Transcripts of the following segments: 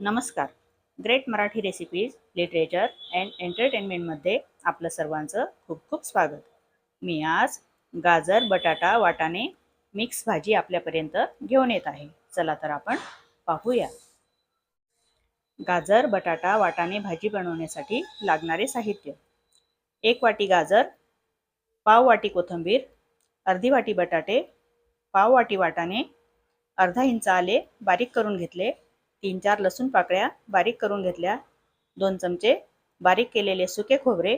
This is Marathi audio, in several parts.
नमस्कार. Great Marathi recipes literature and एंटरटेनमेंटमध्ये आपलं सर्वांचं खूप खूप स्वागत. मी आज गाजर बटाटा वाटाणे मिक्स भाजी आपल्यापर्यंत घेऊन येत आहे. चला तर आपण पाहूया. गाजर बटाटा वाटाणे भाजी बनवण्यासाठी लागणारे साहित्य. एक वाटी गाजर पाव वाटी कोथिंबीर अर्धी वाटी बटाटे पाव वाटी वाटाणे अर्धा इंच आले बारीक करून घेतले तीन चार लसूण पाकळ्या बारीक करून घेतल्या दोन चमचे बारीक केलेले सुके खोबरे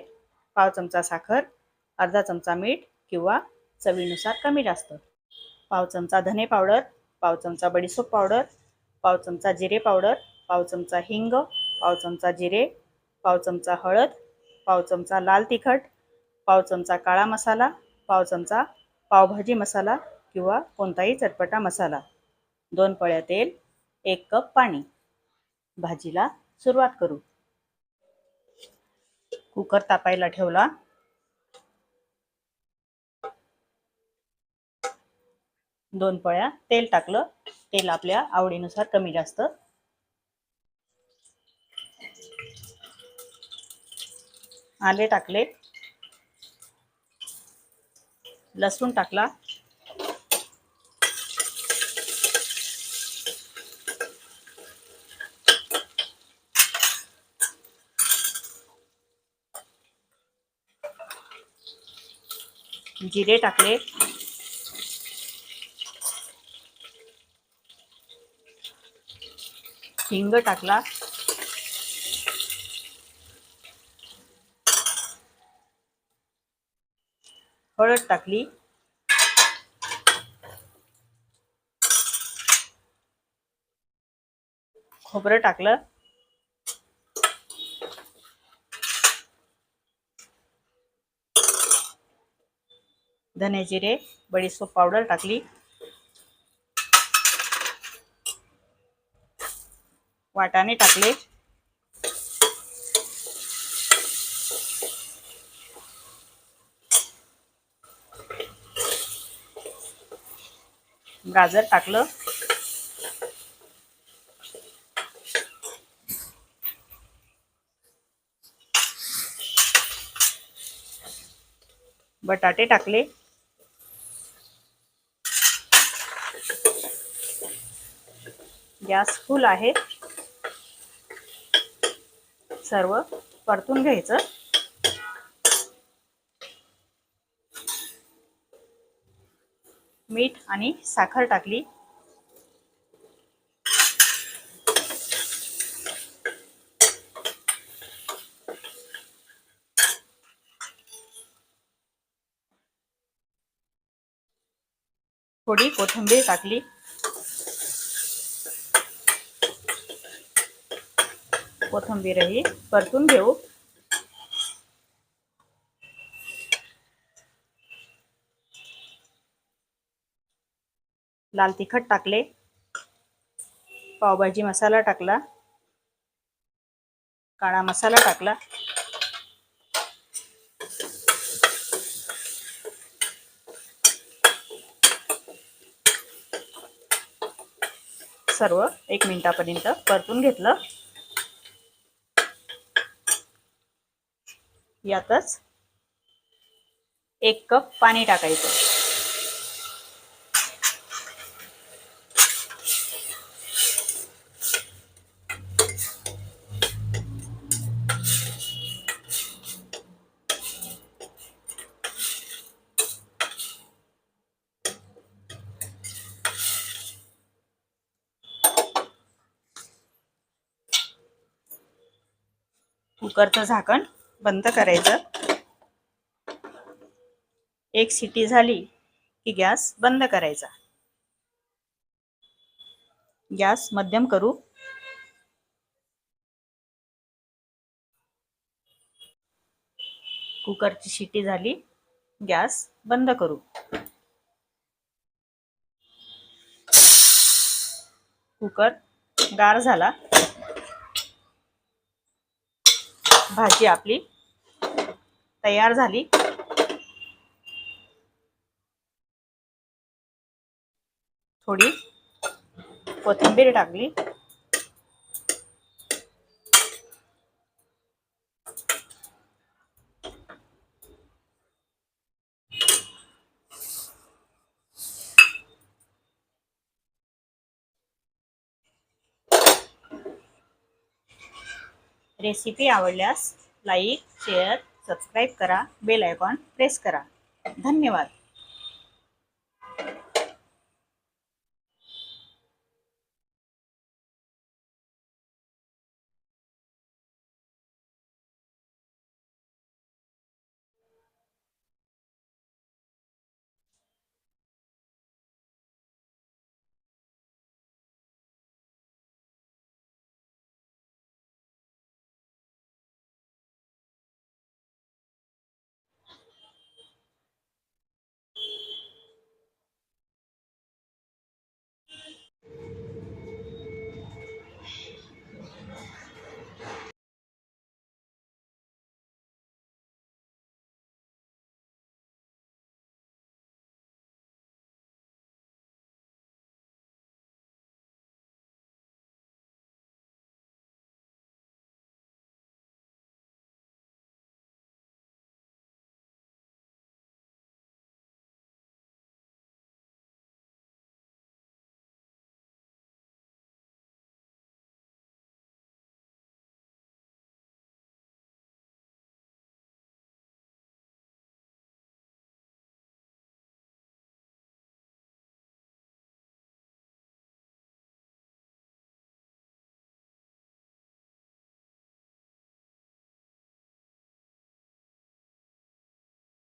पाव चमचा साखर अर्धा चमचा मीठ किंवा चवीनुसार कमी जास्त पाव चमचा धने पावडर पाव चमचा बडीसोप पावडर पाव चमचा जिरे पावडर पाव चमचा हिंग पाव चमचा जिरे पाव चमचा हळद पाव चमचा लाल तिखट पाव चमचा काळा मसाला पाव चमचा पावभाजी मसाला किंवा कोणताही चटपटा मसाला दोन पळ्या तेल एक कप पाणी. भाजीला सुरुवात करू. कुकर तापायला ठेवला. दोन पळ्या तेल टाकलं. तेल आपल्या आवडीनुसार कमी जास्त. आले टाकले. लसूण टाकला. जिरे टाकले. हिंग टाकला. हळद टाकली. खोबरं टाकलं. धने जिरे बडीसोप पावडर टाकली. वाटाणे टाकले. गाजर टाकलं. बटाटे टाकले. गॅस फुल आहे. सर्व परतून घ्यायचं. मीठ आणि साखर टाकली. थोडी कोथिंबीर टाकली. कोथंबीरही परतून घेऊ. लाल तिखट टाकले. पावभाजी मसाला टाकला. काळा मसाला टाकला. सर्व एक मिनिटापर्यंत परतून घेतलं. यातच एक कप पाणी टाकायचं. कुकरचं झाकण बंद करायचं. एक सिटी झाली की गॅस बंद करायचा. गॅस मध्यम करू. कुकरची शिटी झाली गॅस बंद करू. कुकर गार झाला. भाजी आपली तयार झाली. थोडी कोथिंबीर टाकली. रेसिपी आवडल्यास लाईक शेअर सबस्क्राईब करा बेल आयकॉन प्रेस करा. धन्यवाद.